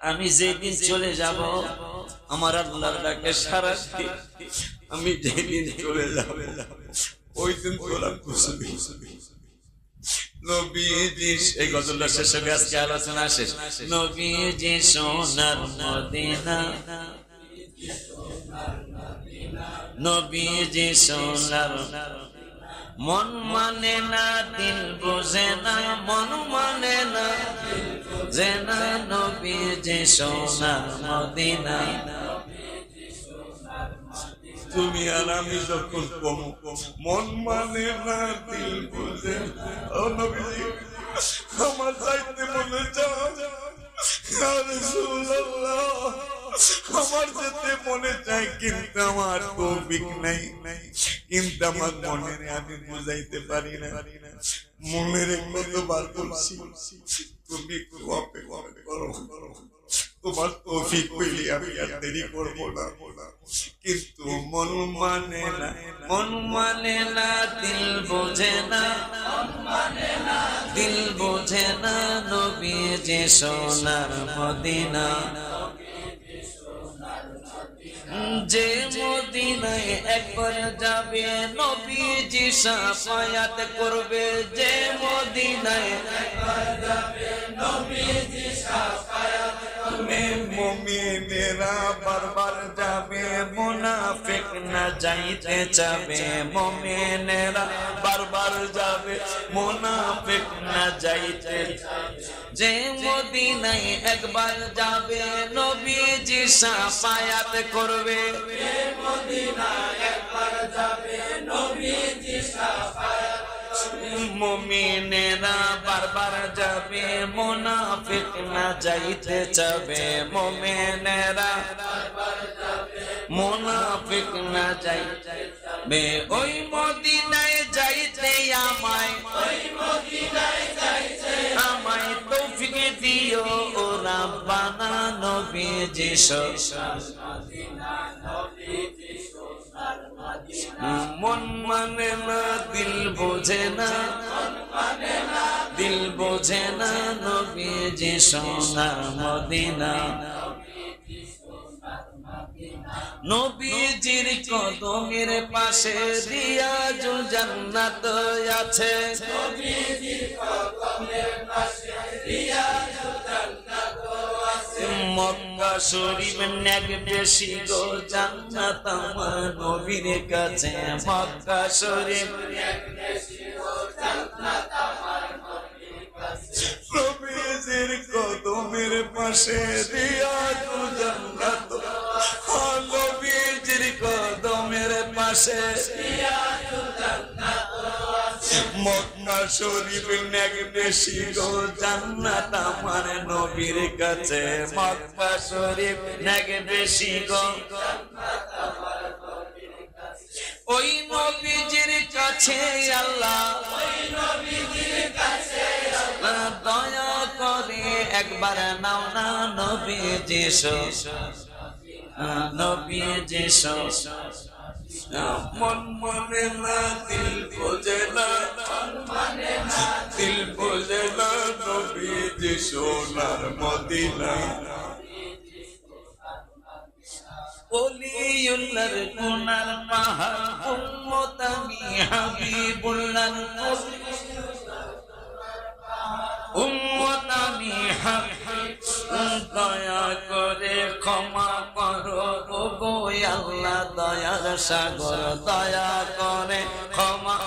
আমি যেদিন চলে যাব আমার আল্লাহর ডাকে সারা আমি যেদিন চলে যাব ওই দিন তোরা বুঝবি নবীজি এই গজলটা শেষ হবে আজকে আলোচনা শেষ নবীজি সোনার মদিনা। নবীজি সোনার মন মানে না দিল বোঝে না মন মানে না। যে না নবীজি সোনার মদিনা। তুমি আর আমি যখন কম মন মানে না দিল বুঝে ও নবীজি আমার চাইতে মনে ইয়া রাসূলুল্লাহ, আমার যেতে মনে চায়, কিন্তু আমার তৌফিক নাই। কিন্তু আমার মনের আমি বুঝাইতে পারি না। মনের কতবার বলছি, তুমি তোমার তৌফিক হইলে আমি আর দেরি করব না। কিন্তু মন মানে না, মন মানে না, দিল বোঝে না। দিল বোঝে না নবীজি সোনার মদিনা। যে মদিনায় একবার যাবে নবীজি সাফায়াত করবে। যে মদিনায় একবার যাবে নবীজি মমিনেরা বারবার মুনাফিক না যাইতে চাবে মোমেনেরা বারবার যাবে মুনাফিক না যাইতে যে মদিনায় একবার যাবে নবীজি সাফায়াত করবে। মুমিনেরা বারবার যাবে মুনাফিক না যাইতে চাবে মুমিনেরা মুনাফিক না যাইতে ওই মদিনায় যাইতে আমায়। তৌফিক দিও নবীজি মন মানে না, দিল বোঝে না। দিল বোঝে না নবীজি সোনার মদিনা। নবীজির কদমের পাশে রিয়াজুল জান্নাত আছে। মক্কা শরীফ নেক বেশি গো জান্নাত আমার নবীর কাছে। মক্কা শরীফ নবীজির কদমের পাশে কদমের পাশে। মক্কা শরীফ নেক বেশি গো জান্নাত আমার নবীর কাছে। শরীফ নাকি বেশি গো ওই নবীজির কাছে আল্লাহ। দয়া করে একবার নাও না নবীজি নবীজি মন মানে না দিল বোঝে না দিল বোঝে না নবীজি সোনার মদিনা অলিউল্লার গুনার পাহাড় উম্মত আমি হাবিবুল্লার উম্মত আমি হাবিব দয়া করে ক্ষমা সাগর দয়া করে, ক্ষমা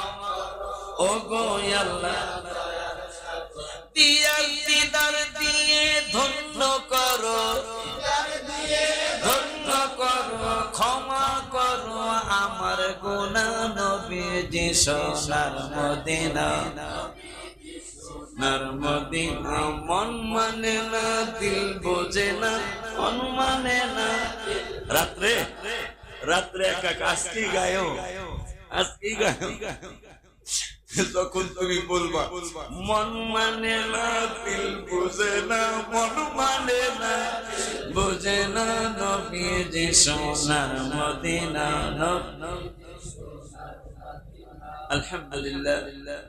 ও গো আল্লাহ দিদার দিয়ে ধন্য করো। ধন্য করো, ক্ষমা করো। আমার গুণা নবীজি সোনার মদিনা। নার মদিনা, মন মানে না, দিল বোঝে না, মন মানে না। রাত্রে রাত্রে একা আজকে গায়ো। আজকে গায়ো। যখন তুমি বলবা, মন মানে না, দিল বোঝে না, মন মানে না, বোঝে না নবীজি সোনার মদিনা, নব- আলহামদুলিল্লাহ।